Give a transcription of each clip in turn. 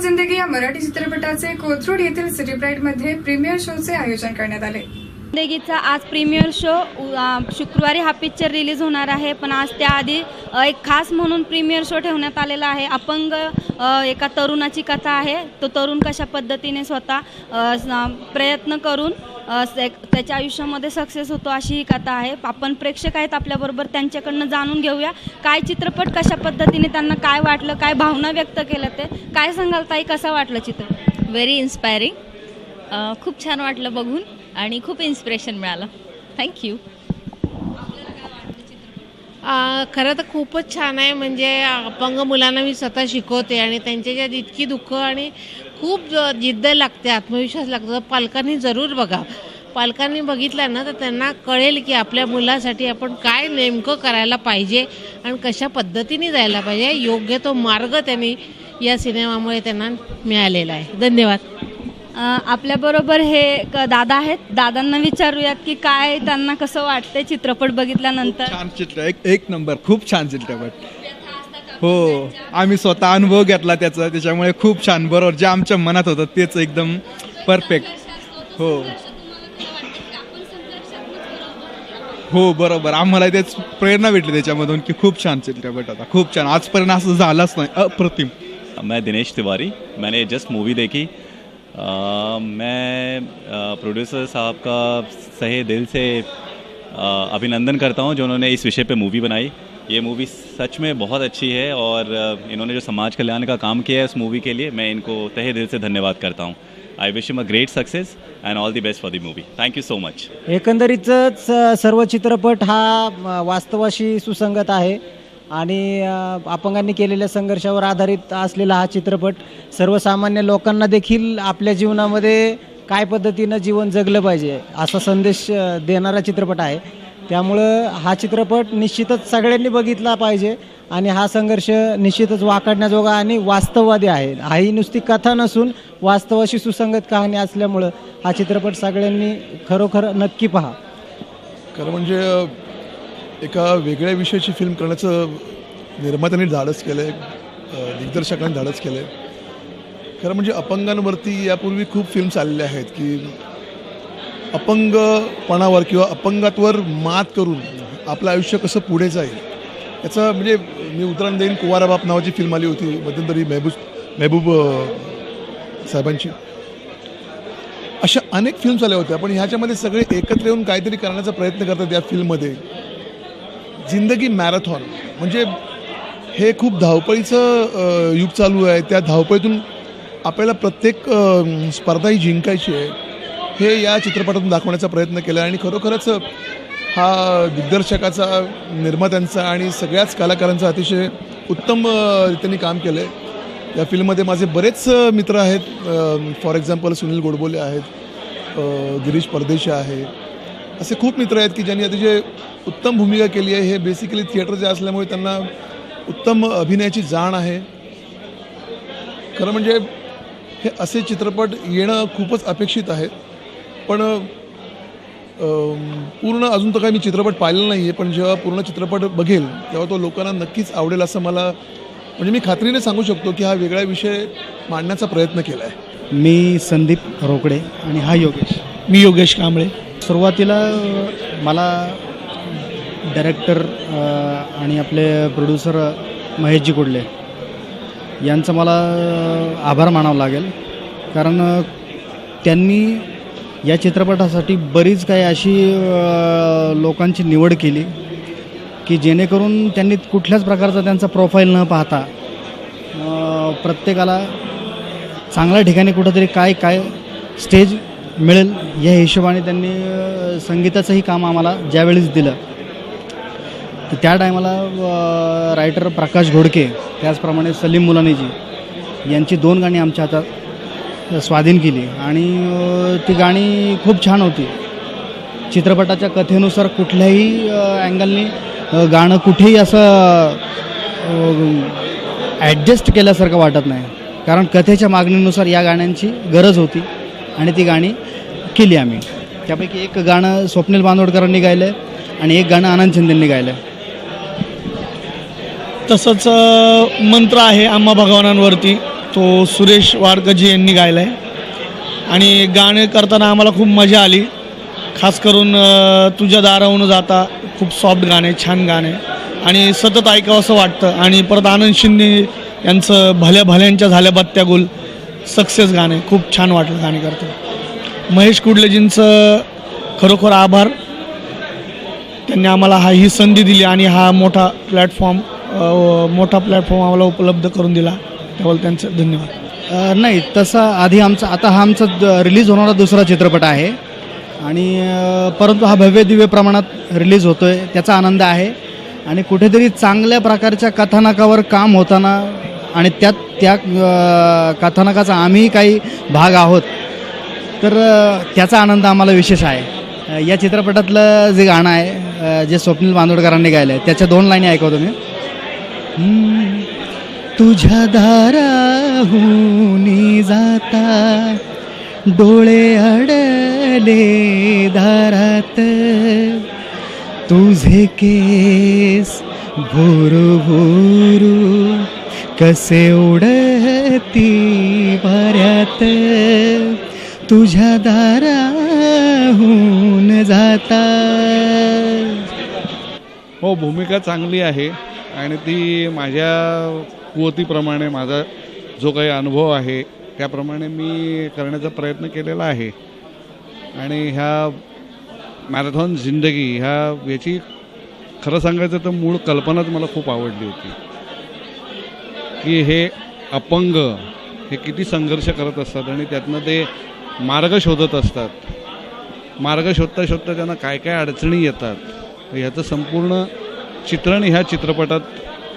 जिंदगी या मराठी चित्रपटाचे कोथरूड येथील सिटी ब्राईटमध्ये प्रीमियर शोचे आयोजन करण्यात आले. जिंदगीचा आज प्रीमियर शो शुक्रवारी हा पिक्चर रिलीज होणार आहे पण आज त्याआधी एक खास म्हणून प्रीमियर शो ठेवण्यात आलेला आहे. अपंग एका तरुणाची कथा आहे. तो तरुण कशा पद्धतीने स्वतः प्रयत्न करून त्याच्या आयुष्यामध्ये सक्सेस होतो अशी ही कथा आहे. आपण प्रेक्षक आहेत आपल्याबरोबर त्यांच्याकडनं जाणून घेऊया काय चित्रपट कशा पद्धतीने त्यांना काय वाटलं काय भावना व्यक्त केल्या ते. काय सांगाल ताई कसं वाटलं चित्रपट व्हेरी इन्स्पायरिंग खूप छान वाटलं बघून. आणि खूप इन्स्पिरेशन मिळालं. थँक्यू खरं तर खूपच छान आहे. म्हणजे अपंग मुलांना मी स्वतः शिकवते आणि त्यांच्या ज्यात इतकी दुःख आणि खूप जिद्द लागते आत्मविश्वास लागतो. पालकांनी जरूर बघा. पालकांनी बघितलं ना तर त्यांना कळेल की आपल्या मुलासाठी आपण काय नेमकं करायला पाहिजे आणि कशा पद्धतीने जायला पाहिजे. योग्य तो मार्ग त्यांनी या सिनेमामुळे त्यांना मिळालेला आहे. धन्यवाद. आपल्याबरोबर हे क- दादा आहेत. दादांना विचारूयात की काय त्यांना कसं वाटतंय चित्रपट बघितल्यानंतर? छान चित्र एक एक नंबर खूप छान चित्रपट. हो आम्ही स्वतः अनुभव घेतला त्याचा त्याच्यामुळे खूप छान बरोबर जे आमच्या मनात होतं तेच एकदम परफेक्ट हो. हो बरोबर आम्हाला तेच प्रेरणा भेटली त्याच्यामधून की खूप छान चित्रपट होता खूप छान. आजपर्यंत असं झालंच नाही अप्रतिम. मैं दिनेश तिवारी मैंने जस्ट मूवी देखी अ, मैं प्रोड्यूसर साहब का सहे दिल से अभिनंदन करता हूँ जो उन्होंने इस विषय पे मूवी बनाई। ये मूवी सच में बहुत अच्छी है और इन्होंने जो समाज कल्याण का काम किया है उस मूवी के लिए मैं इनको तहे दिल से धन्यवाद करता हूँ। I wish him a great success and all the best for the movie thank you so much एकंदरीतच सर्व चित्रपट हा वास्तवाशी सुसंगत आहे. आणि अपंगांनी केलेल्या संघर्षावर आधारित असलेला हा चित्रपट सर्वसामान्य लोकांना देखील आपल्या जीवनामध्ये काय पद्धतीनं जीवन जगलं पाहिजे असा संदेश देणारा चित्रपट आहे. त्यामुळं हा चित्रपट निश्चितच सगळ्यांनी बघितला पाहिजे आणि हा संघर्ष निश्चितच वाकडण्याजोगा आणि वास्तववादी आहे. हा ही नुसती कथा नसून वास्तवाशी सुसंगत कहाणी असल्यामुळं हा चित्रपट सगळ्यांनी खरोखर नक्की पहा. खरं म्हणजे एका वेगळ्या विषयाची फिल्म करण्याचं निर्मात्यांनी धाडस केलं आहे दिग्दर्शकांनी धाडस केलं आहे खरं म्हणजे अपंगांवरती यापूर्वी खूप फिल्म्स आलेल्या आहेत की अपंगपणावर किंवा अपंगात्वर मात करून आपलं आयुष्य कसं पुढे जाईल. याचं म्हणजे मी उदाहरण देईन कुवाराबाप नावाची फिल्म आली होती मध्यंतरी मेहबूब मेहबूब साहेबांची. अशा अनेक फिल्म्स आल्या होत्या पण ह्याच्यामध्ये सगळे एकत्र येऊन काहीतरी करण्याचा प्रयत्न करतात या फिल्ममध्ये जिंदगी मॅरेथॉन. म्हणजे हे खूप धावपळीचं युग चालू आहे. त्या धावपळीतून आपल्याला प्रत्येक स्पर्धा ही जिंकायची आहे. हे या चित्रपटातून दाखवण्याचा प्रयत्न केला आणि खरोखरच हा दिग्दर्शकाचा निर्मात्यांचा आणि सगळ्याच कलाकारांचा अतिशय उत्तम रीतीने काम केलं आहे या फिल्ममध्ये माझे बरेच मित्र आहेत. फॉर एक्झाम्पल सुनील गोडबोले आहेत. गिरीश परदेशी आहे. असे खूप मित्र आहेत की ज्यांनी अतिशय उत्तम भूमिका केली आहे हे बेसिकली थिएटरचे असल्यामुळे त्यांना उत्तम अभिनयाची जाण आहे. खरं म्हणजे हे असे चित्रपट येणं खूपच अपेक्षित आहे. पण पूर्ण अजून तर काही मी चित्रपट पाहिलेला नाही आहे पण जेव्हा पूर्ण चित्रपट बघेल तेव्हा तो लोकांना नक्कीच आवडेल असं मला म्हणजे मी खात्रीने सांगू शकतो की हा वेगळा विषय मांडण्याचा प्रयत्न केला आहे मी संदीप रोकडे आणि हा योगेश. मी योगेश कांबळे. सुरुवातीला मला डायरेक्टर आणि आपले प्रोड्युसर महेशजी कुडले यांचं मला आभार मानावं लागेल. कारण त्यांनी या चित्रपटासाठी बरीच काही अशी लोकांची निवड केली की जेणेकरून त्यांनी कुठल्याच प्रकारचा त्यांचा प्रोफाईल न पाहता प्रत्येकाला चांगल्या ठिकाणी कुठंतरी काय काय स्टेज मिळेल. या हिशोबाने त्यांनी संगीताचंही काम आम्हाला ज्यावेळेस दिलं. तर त्या टायमाला रायटर प्रकाश घोडके त्याचप्रमाणे सलीम मुलानीजी यांची दोन गाणी आमच्या हातात स्वाधीन केली. आणि ती गाणी खूप छान होती. चित्रपटाच्या कथेनुसार कुठल्याही अँगलनी गाणं कुठेही असं ॲडजस्ट केल्यासारखं वाटत नाही. कारण कथेच्या मागणीनुसार या गाण्यांची गरज होती. आणि ती गाणी केली आम्ही. त्यापैकी एक गाणं स्वप्नील बांदोडकरांनी गायलं आहे आणि एक गाणं आनंद शिंदेंनी गायलं आहे तसंच मंत्र आहे आम्हा भगवानांवरती. तो सुरेश वाडकजी यांनी गायला आहे आणि गाणे करताना आम्हाला खूप मजा आली. खास करून तुझ्या दाराहून जाता खूप सॉफ्ट गाणे छान गाणे. आणि सतत ऐकावं असं वाटतं. आणि परत आनंद शिंदे यांचं भल्या भल्यांच्या झाल्या बत्त्या गुल. सक्सेस गाणे खूप छान वाटलं गाणे करतो. महेश कुडलेजींचं खरोखर आभार. त्यांनी आम्हाला हा ही संधी दिली आणि हा मोठा प्लॅटफॉर्म मोठा प्लॅटफॉर्म आम्हाला उपलब्ध करून दिला. त्याबद्दल त्यांचं धन्यवाद. नाही तसा आधी आमचा आता हा आमचा रिलीज होणारा दुसरा चित्रपट आहे. आणि परंतु हा भव्य दिव्य प्रमाणात रिलीज होतो आहे त्याचा आनंद आहे. आणि कुठेतरी चांगल्या प्रकारच्या कथानकावर काम होताना आणि त्यात त्या कथानकाचा आम्ही काही भाग आहोत. तर त्याचा आनंद आम्हाला विशेष आहे. या चित्रपटातलं जे गाणं आहे जे स्वप्नील बांदोडकरांनी गायलं आहे त्याच्या दोन लाईनी ऐकवतो मी तुझ्या दाराहून जाता डोळे अडले दारात. तुझे केस भोरू भोरू कसे उडती वाऱ्यात? तुझ्या दाराहून जाता. हो भूमिका चांगली आहे. आणि ती माझ्या कुवतीप्रमाणे माझा जो काही अनुभव आहे त्याप्रमाणे मी करण्याचा प्रयत्न केलेला आहे. आणि ह्या मॅरेथॉन जिंदगी ह्या याची खरं सांगायचं तर मूळ कल्पनाच मला खूप आवडली होती. की हे अपंग हे किती संघर्ष करत असतात आणि त्यातनं ते मार्ग शोधत असतात. मार्ग शोधता शोधता त्यांना काय काय अडचणी येतात तर ह्याचं संपूर्ण चित्रण ह्या चित्रपटात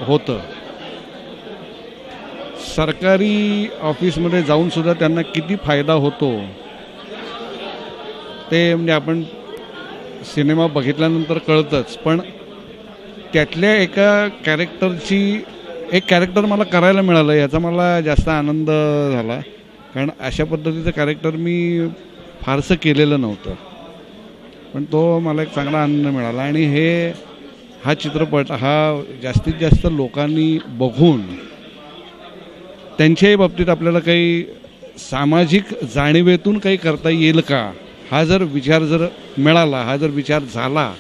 होतं. सरकारी ऑफिसमध्ये जाऊनसुद्धा त्यांना किती फायदा होतो ते म्हणजे आपण सिनेमा बघितल्यानंतर कळतंच. पण त्यातल्या एका कॅरेक्टरची एक कॅरेक्टर मला करायला मिळालं याचा मला जास्त आनंद झाला. कारण अशा पद्धतीचं कॅरेक्टर मी फारसं केलेलं नव्हतं. पण तो मला एक चांगला आनंद मिळाला. आणि हे हा चित्रपट हा जास्तीत जास्त लोकांनी बघून त्यांच्याही बाबतीत आपल्याला काही सामाजिक जाणीवेतून काही करता येईल का हा जर विचार जर मिळाला हा जर विचार झाला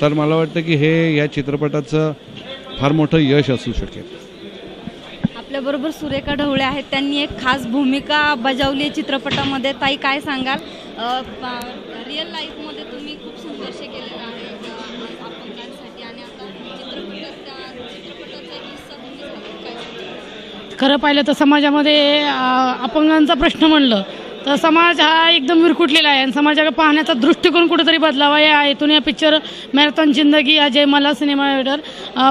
तर मला वाटतं की हे या चित्रपटाचं फार मोठं यश असू शकेल. आपल्याबरोबर सुरेखा ढवळे आहेत. त्यांनी एक खास भूमिका बजावली आहे चित्रपटामध्ये. ताई काय सांगाल? रिअल लाईफमध्ये तुम्ही खूप संघर्ष केलेला आहे? खरं पाहिलं तर समाजामध्ये अपंगांचा प्रश्न म्हणलं तर समाज हा एकदम विरकुटलेला आहे. आणि समाजाकडे पाहण्याचा दृष्टिकोन कुठेतरी बदलावा या हेतून या पिक्चर मॅरेथॉन जिंदगी या Jaymala cinema theatre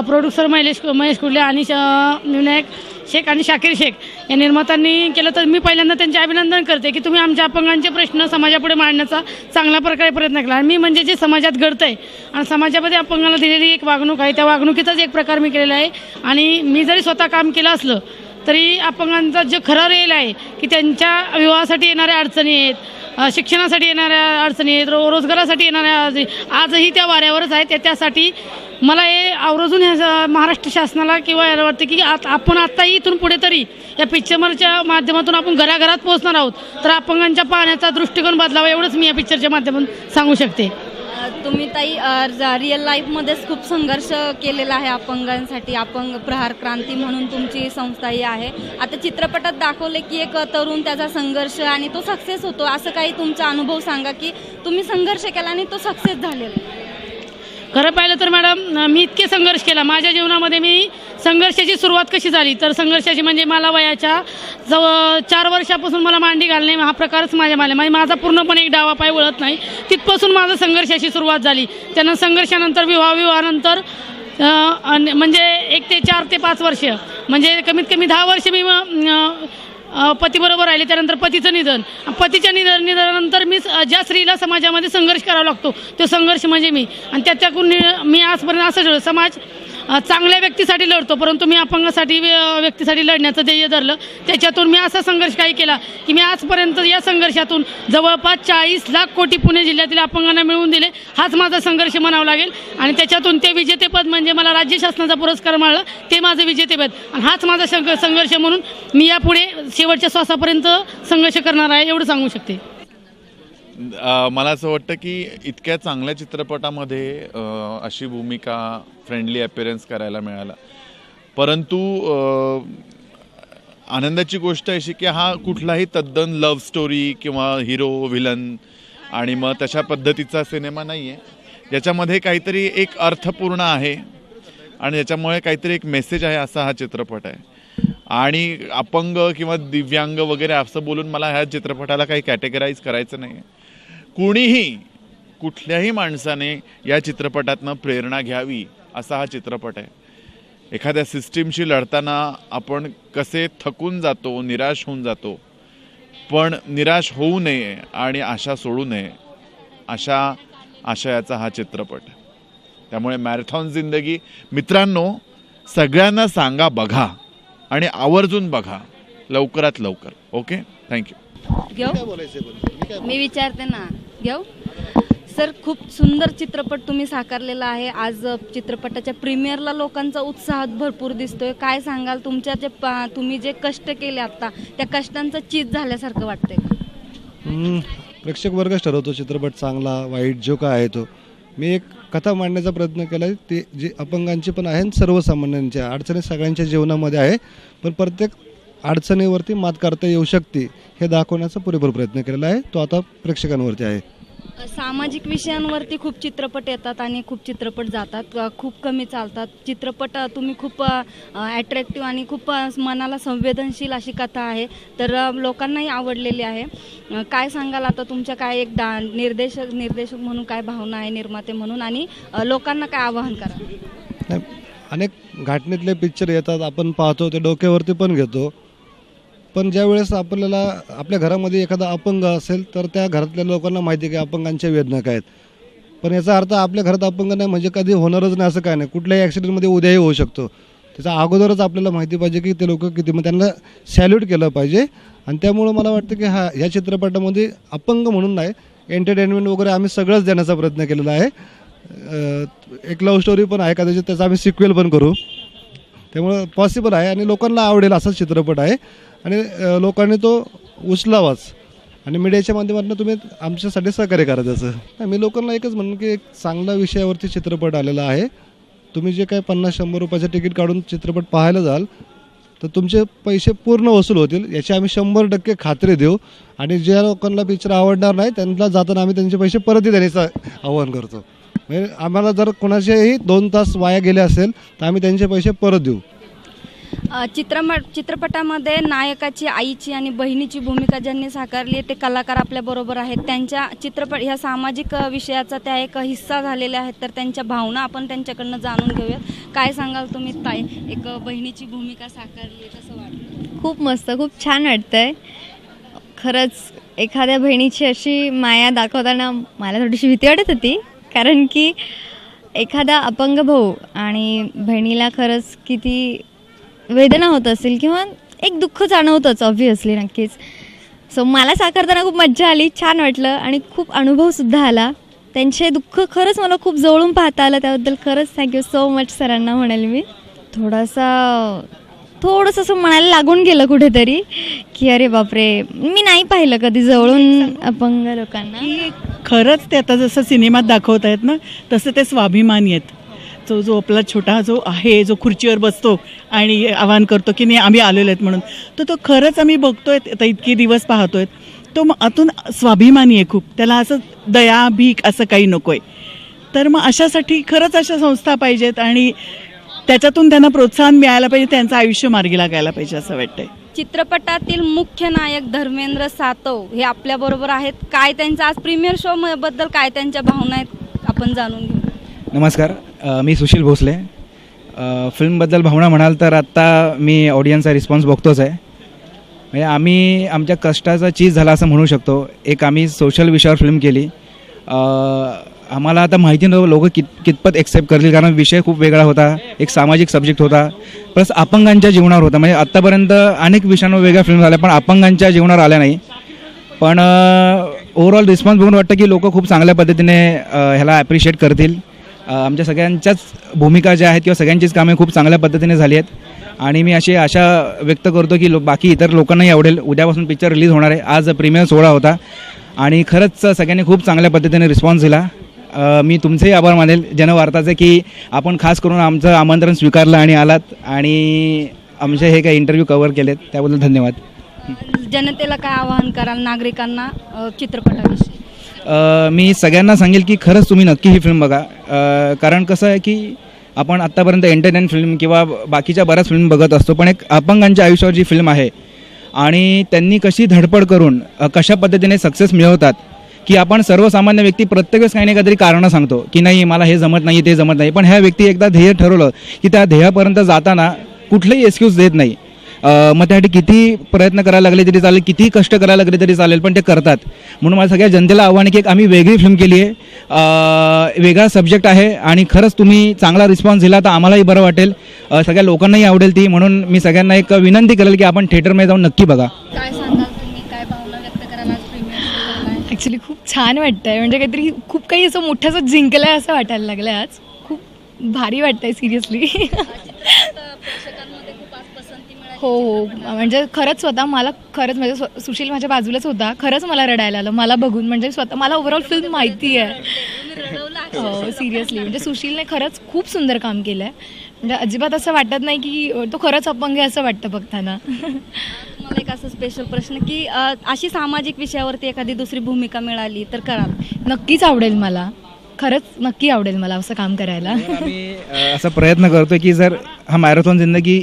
producer Mahesh Mahesh Kurle आणि श- विनायक शेख आणि शाकीर शेख या निर्मात्यांनी केलं. तर मी पहिल्यांदा त्यांचे अभिनंदन करते की तुम्ही आमच्या अपंगांचे प्रश्न समाजापुढे मांडण्याचा चांगल्या प्रकारे प्रयत्न केला. आणि मी म्हणजे जे समाजात घडतं आहे आणि समाजामध्ये अपंगाला दिलेली एक वागणूक आहे त्या वागणुकीचाच एक प्रकार मी केलेला आहे. आणि मी जरी स्वतः काम केलं असलं तरी अपंगांचा जे खरं रेल आहे की त्यांच्या विवाहासाठी येणाऱ्या अडचणी आहेत शिक्षणासाठी येणाऱ्या अडचणी आहेत रो रोजगारासाठी येणाऱ्या अडचणी आजही त्या वाऱ्यावरच आहेत. त्या त्यासाठी मला हे आवर्जून ह्या महाराष्ट्र शासनाला किंवा याला वाटतं की आत आपण आत्ताही इथून पुढे तरी या पिक्चरच्या माध्यमातून आपण घराघरात पोहोचणार आहोत. तर अपंगांच्या पाहण्याचा दृष्टिकोन बदलावा एवढंच मी या पिक्चरच्या माध्यमातून सांगू शकते. तुम्ही ताई ज- रिअल लाईफमध्येच खूप संघर्ष केलेला आहे अपंगांसाठी अपंग प्रहार क्रांती म्हणून तुमची संस्था ही आहे. आता चित्रपटात दाखवले की एक तरुण त्याचा संघर्ष आणि तो सक्सेस होतो. असं काही तुमचा अनुभव सांगा की तुम्ही संघर्ष केला आणि तो सक्सेस झालेला खरं पाहिलं तर मॅडम मी इतके संघर्ष केला. माझ्या जीवनामध्ये मी संघर्षाची सुरुवात कशी झाली? तर संघर्षाची म्हणजे मला वयाच्या जवळ चार वर्षापासून मला मांडी घालणे हा प्रकारच माझ्या माले. म्हणजे माझा पूर्णपणे एक डावा पाय वळत नाही. तिथपासून माझं संघर्षाची सुरुवात झाली. त्यानं संघर्षानंतर विवाह विवाहानंतर म्हणजे एक ते चार ते पाच वर्ष. म्हणजे कमीत कमी दहा वर्ष मी पतीबरोबर राहिले. त्यानंतर पतीचं निधन. पतीच्या निधन निधनानंतर मी स- ज्या स्त्रीला समाजामध्ये संघर्ष करावा लागतो तो संघर्ष म्हणजे मी. आणि त्याच्याकडून नि- मी आजपर्यंत असं समाज चांगल्या व्यक्तीसाठी लढतो परंतु मी अपंगासाठी व्यक्तीसाठी लढण्याचं ध्येय धरलं. त्याच्यातून मी असा संघर्ष काही केला की मी आजपर्यंत या संघर्षातून जवळपास चाळीस लाख कोटी पुणे जिल्ह्यातील अपंगांना मिळवून दिले. हाच माझा संघर्ष म्हणावा लागेल. आणि त्याच्यातून ते विजेतेपद म्हणजे मला राज्य शासनाचा पुरस्कार मिळाला. ते माझं विजेतेपद आणि हाच माझा संघ संघर्ष म्हणून मी यापुढे शेवटच्या श्वासापर्यंत संघर्ष करणार आहे एवढं सांगू शकते. मला असं वाटतं की इतक्या चांगल्या चित्रपटामध्ये अशी भूमिका फ्रेंडली अपिअरन्स करायला मिळाला. परंतु आनंदाची गोष्ट अशी की हा कुठलाही तद्दन लव्ह स्टोरी किंवा हिरो व्हिलन आणि मग तशा पद्धतीचा सिनेमा नाही आहे याच्यामध्ये काहीतरी एक अर्थपूर्ण आहे आणि याच्यामुळे काहीतरी एक मेसेज आहे असा हा चित्रपट आहे. आणि अपंग किंवा दिव्यांग वगैरे असं बोलून मला ह्या चित्रपटाला काही कॅटेगराईज करायचं नाही आहे कुणीही कुठल्याही माणसाने या चित्रपटातनं प्रेरणा घ्यावी असा हा चित्रपट आहे. एखाद्या सिस्टीमशी लढताना आपण कसे थकून जातो निराश होऊन जातो पण निराश होऊ नये आणि आशा सोडू नये अशा आशयाचा हा चित्रपट आहे. त्यामुळे मॅरेथॉन जिंदगी मित्रांनो सगळ्यांना सांगा बघा आणि आवर्जून बघा लवकरात लवकर. ओके? थँक्यू. मी विचारते ना. घेऊ? सर खूप सुंदर चित्रपट तुम्ही साकारलेला आहे. आज चित्रपटाच्या प्रीमियरला लोकांचा उत्साह भरपूर दिसतोय. काय सांगाल? तुमच्या जे पा- तुम्ही जे कष्ट केले आता त्या कष्टांचं चीज झाल्यासारखं वाटतंय का? प्रेक्षक वर्गच ठरवतो चित्रपट चांगला वाईट जो काय आहे तो. मी एक कथा मांडण्याचा प्रयत्न केला आहे. ते जे अपंगांची पण आहे सर्वसामान्यांच्या अडचणी सगळ्यांच्या जीवनामध्ये आहे. पण प्रत्येक अडचणीवरती मात करता येऊ शकते हे दाखवण्याचा पुरेपूर प्रयत्न केलेला आहे. तो आता प्रेक्षकांवरती आहे. सामाजिक विषयांवरती खूप चित्रपट येतात आणि खूप चित्रपट जातात. खूप कमी चालतात. चित्रपट तुम्ही खूप अट्रॅक्टिव्ह आणि खूप मनाला संवेदनशील अशी कथा आहे. तर लोकांनाही आवडलेली आहे. काय सांगाल आता तुमच्या काय एक डा निर्देशक निर्देशक म्हणून काय भावना आहे निर्माते म्हणून? आणि लोकांना काय आवाहन करा? अनेक घाटणीतले पिक्चर येतात. आपण पाहतो ते डोक्यावरती पण घेतो. पण ज्या वेळेस आपल्याला आपल्या घरामध्ये एखादा अपंग असेल तर त्या घरातल्या लोकांना माहिती आहे की अपंगांच्या वेदना काय आहेत. पण याचा अर्थ आपल्या घरात अपंग नाही म्हणजे कधी होणारच नाही असं काय नाही. कुठल्याही ॲक्सिडेंटमध्ये उद्याही होऊ शकतो. त्याच्या अगोदरच आपल्याला माहिती पाहिजे की ते लोक किती मग त्यांना सॅल्यूट केलं पाहिजे. आणि त्यामुळं मला वाटतं की हा ह्या चित्रपटामध्ये अपंग म्हणून नाही एंटरटेनमेंट वगैरे आम्ही सगळंच देण्याचा प्रयत्न केलेला आहे. एक लव्ह स्टोरी पण आहे कदाचित त्याचा आम्ही सिक्वेल पण करू. त्यामुळं पॉसिबल आहे आणि लोकांना आवडेल असाच चित्रपट आहे. आणि लोकांनी तो उचलावाच. आणि मीडियाच्या माध्यमातून तुम्ही आमच्यासाठी सहकार्य करा त्याचं. मी लोकांना एकच म्हणून की एक चांगला विषयावरती चित्रपट आलेला आहे. तुम्ही जे काही पन्नास शंभर रुपयाचं तिकीट काढून चित्रपट पाहायला जाल तर तुमचे पैसे पूर्ण वसूल होतील. याची आम्ही शंभर टक्के खात्री देऊ. आणि ज्या लोकांना पिक्चर आवडणार नाही त्यांना जाताना आम्ही त्यांचे पैसे परतही देण्याचं आवाहन करतो. म्हणजे आम्हाला जर कोणाचेही दोन तास वाया गेले असेल तर आम्ही त्यांचे पैसे परत देऊ. अ, चित्रपटामध्ये नायकाची आईची आणि बहिणीची भूमिका ज्यांनी साकारली आहे ते कलाकार आपल्या बरोबर आहेत. त्यांच्या चित्रपट ह्या सामाजिक विषयाचा त्या एक हिस्सा झालेल्या आहेत तर त्यांच्या भावना आपण त्यांच्याकडनं जाणून घेऊयात. काय सांगाल तुम्ही ताई? एक बहिणीची भूमिका साकारली आहे कसं वाटलं? खूप मस्त खूप छान वाटतंय. खरंच एखाद्या बहिणीची अशी माया दाखवताना मला थोडीशी भीती वाटत होती. कारण की एखादा अपंग भाऊ आणि बहिणीला खरंच किती वेदना होत असेल किंवा एक दुःख जाणवतंच ऑब्व्हियसली नक्कीच. सो मला साकारताना खूप मज्जा आली छान वाटलं आणि खूप अनुभवसुद्धा आला. त्यांचे दुःख खरंच मला खूप जवळून पाहता आलं त्याबद्दल खरंच थँक्यू सो मच सरांना म्हणाल मी. थोडासा थोडंसं असं म्हणायला लागून गेलं कुठेतरी की अरे बापरे मी नाही पाहिलं कधी जवळून अपंग लोकांना. खरंच ते आता जसं सिनेमात दाखवत आहेत ना तसं ते स्वाभिमानी आहेत. जो जो आपला छोटा जो आहे जो खुर्चीवर बसतो आणि आवाहन करतो की नाही आम्ही आलेलो आहेत म्हणून. तर तो खरंच आम्ही बघतोय आता इतके दिवस पाहतोय. तो मग आतून स्वाभिमानी आहे खूप. त्याला असं दया भीक असं काही नको आहे तर मग अशासाठी खरंच अशा संस्था पाहिजेत आणि त्याच्यातून त्यांना प्रोत्साहन मिळायला पाहिजे त्यांचं आयुष्य मार्गी लागायला पाहिजे असं वाटतंय. चित्रपटातील मुख्य नायक धर्मेंद्र सातव हे आपल्या बरोबर आहेत. काय त्यांचा आज प्रीमियर शो म- बद्दल काय त्यांच्या भावना आहेत आपण जाणून घेऊ. नमस्कार. मी सुशील भोसले. फिल्मबद्दल भावना म्हणाल तर आत्ता मी ऑडियन्सचा रिस्पॉन्स बघतोच आहे. म्हणजे आम्ही आमच्या कष्टाचा चीज झाला असं म्हणू शकतो. एक आम्ही सोशल विषयावर फिल्म केली. आम्हाला आता माहिती नव्हतं लोक कित कितपत एक्सेप्ट करतील कारण विषय खूप वेगळा होता एक सामाजिक सब्जेक्ट होता. प्लस अपंगांच्या जीवनावर होता. म्हणजे आत्तापर्यंत अनेक विषयांवर वेगळ्या फिल्म झाल्या पण अपंगांच्या जीवनावर आल्या नाही. पण ओव्हरऑल रिस्पॉन्स बघून वाटतं की लोक खूप चांगल्या पद्धतीने ह्याला ॲप्रिशिएट करतील. आमच्या सगळ्यांच्याच भूमिका ज्या आहेत किंवा सगळ्यांचीच कामे खूप चांगल्या पद्धतीने झाली आहेत. आणि मी अशी आशा व्यक्त करतो की लो बाकी इतर लोकांनाही आवडेल. उद्यापासून पिक्चर रिलीज होणार आहे. आज प्रीमियर सोहळा होता. आणि खरंच सगळ्यांनी खूप चांगल्या पद्धतीने रिस्पॉन्स दिला. मी तुमचेही आभार मानेल. जनवार्ताचे की आपण खास करून आमचं आमंत्रण स्वीकारलं आणि आलात. आणि आमचे हे काही इंटरव्ह्यू कव्हर केलेत. त्याबद्दल धन्यवाद. जनतेला काय आवाहन कराल नागरिकांना चित्रपटाविषयी? मी सगळ्यांना सांगेल की खरंच तुम्ही नक्की ही फिल्म बघा. कारण कसं आहे की आपण आत्तापर्यंत एंटरटेन फिल्म किंवा बाकीच्या बऱ्याच फिल्म बघत असतो पण एक अपंगांच्या आयुष्यावर जी फिल्म आहे आणि त्यांनी कशी धडपड करून कशा पद्धतीने सक्सेस मिळवतात की आपण सर्वसामान्य व्यक्ती प्रत्येक वेळेस काही ना काहीतरी कारणं सांगतो की नाही मला हे जमत नाही ते जमत नाही. पण ह्या व्यक्ती एकदा ध्येय ठरवलं की त्या ध्येयापर्यंत जाताना कुठलंही एक्सक्यूज देत नाही. मग त्यासाठी किती प्रयत्न करायला लागले तरी चालेल किती कष्ट करायला लागले तरी चालेल पण ते करतात. म्हणून मला सगळ्या जनतेला आव्हान आहे की एक आम्ही वेगळी फिल्म केली आहे. अ, वेगळा सब्जेक्ट आहे आणि खरंच तुम्ही चांगला रिस्पॉन्स दिला तर आम्हालाही बरं वाटेल. सगळ्या लोकांनाही आवडेल ती म्हणून मी सगळ्यांना एक विनंती करेल की आपण थिएटरमध्ये जाऊन नक्की बघा. काय सांगाल तुम्ही? काय भावना व्यक्त कराल आज प्रीमियर ॲक्च्युली खूप छान वाटतंय. म्हणजे काहीतरी खूप काही असं मोठंसं जिंकलं आहे असं वाटायला लागलं आहे आज. खूप भारी वाटतंय सिरियसली हो हो. म्हणजे खरंच स्वतः मला खरंच म्हणजे सुशील माझ्या बाजूलाच होता. खरंच मला रडायला आलं. मला बघून म्हणजे स्वतः मला ओव्हरऑल फिल्म माहिती आहे. हो सिरियसली म्हणजे सुशीलने खरंच खूप सुंदर काम केलं आहे म्हणजे अजिबात असं वाटत नाही की तो खरंच अपंग आहे असं वाटतं बघताना. मला एक असं स्पेशल प्रश्न की अशी सामाजिक विषयावरती एखादी दुसरी भूमिका मिळाली तर कराल. नक्कीच आवडेल मला. खरंच नक्की आवडेल मला असं काम करायला. अ, असा प्रयत्न करतो की जर हा मॅरेथॉन जिंदगी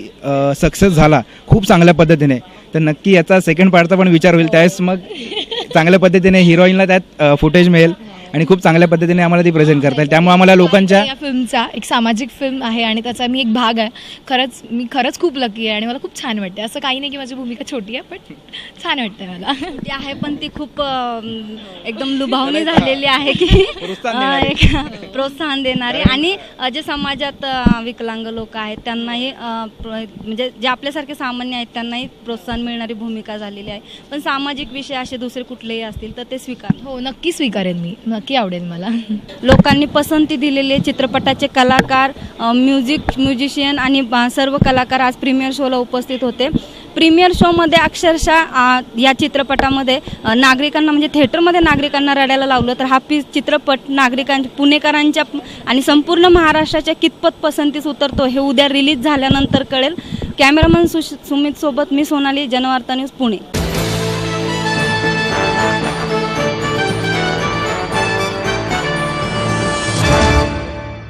सक्सेस झाला खूप चांगल्या पद्धतीने तर नक्की याचा सेकंड पार्टचा पण विचार होईल. त्यावेळेस मग चांगल्या पद्धतीने हिरोईनला त्यात फुटेज मिळेल. आणि खूप चांगल्या पद्धतीने आम्हाला ती प्रेझेंट करता येईल. त्यामुळे आम्हाला लोकांच्या या फिल्मचा एक सामाजिक फिल्म आहे आणि त्याचा मी एक भाग आहे. खरंच मी खरंच खूप लकी आहे आणि मला खूप छान वाटते असं काही नाही की माझी भूमिका छोटी आहे पण छान वाटतं मला. ती आहे पण ती खूप अ, एकदम लुभावणी झालेली आहे की अ, एक प्रोत्साहन देणारी. आणि अ, जे समाजात अ, विकलांग लोक आहेत त्यांनाही अ, प्र- म्हणजे जे आपल्यासारखे सामान्य आहेत त्यांनाही प्रोत्साहन मिळणारी भूमिका झालेली आहे. पण सामाजिक विषय असे दुसरे कुठलेही असतील तर ते स्वीकार हो नक्की स्वीकारेन मी. नक्की आवडेल मला. लोकांनी पसंती दिलेले चित्रपटाचे कलाकार म्युझिक म्युझिशियन आणि बा- सर्व कलाकार आज प्रीमियर शोला उपस्थित होते. प्रीमियर शोमध्ये अक्षरशः या चित्रपटामध्ये नागरिकांना म्हणजे थिएटरमध्ये नागरिकांना रडायला लावलं तर हा पी चित्रपट नागरिकां पुणेकरांच्या आणि संपूर्ण महाराष्ट्राच्या कितपत पसंतीस उतरतो हे उद्या रिलीज झाल्यानंतर कळेल. कॅमेरामन सुश सुमित सोबत मी सोनाली जनवार्ता न्यूज पुणे.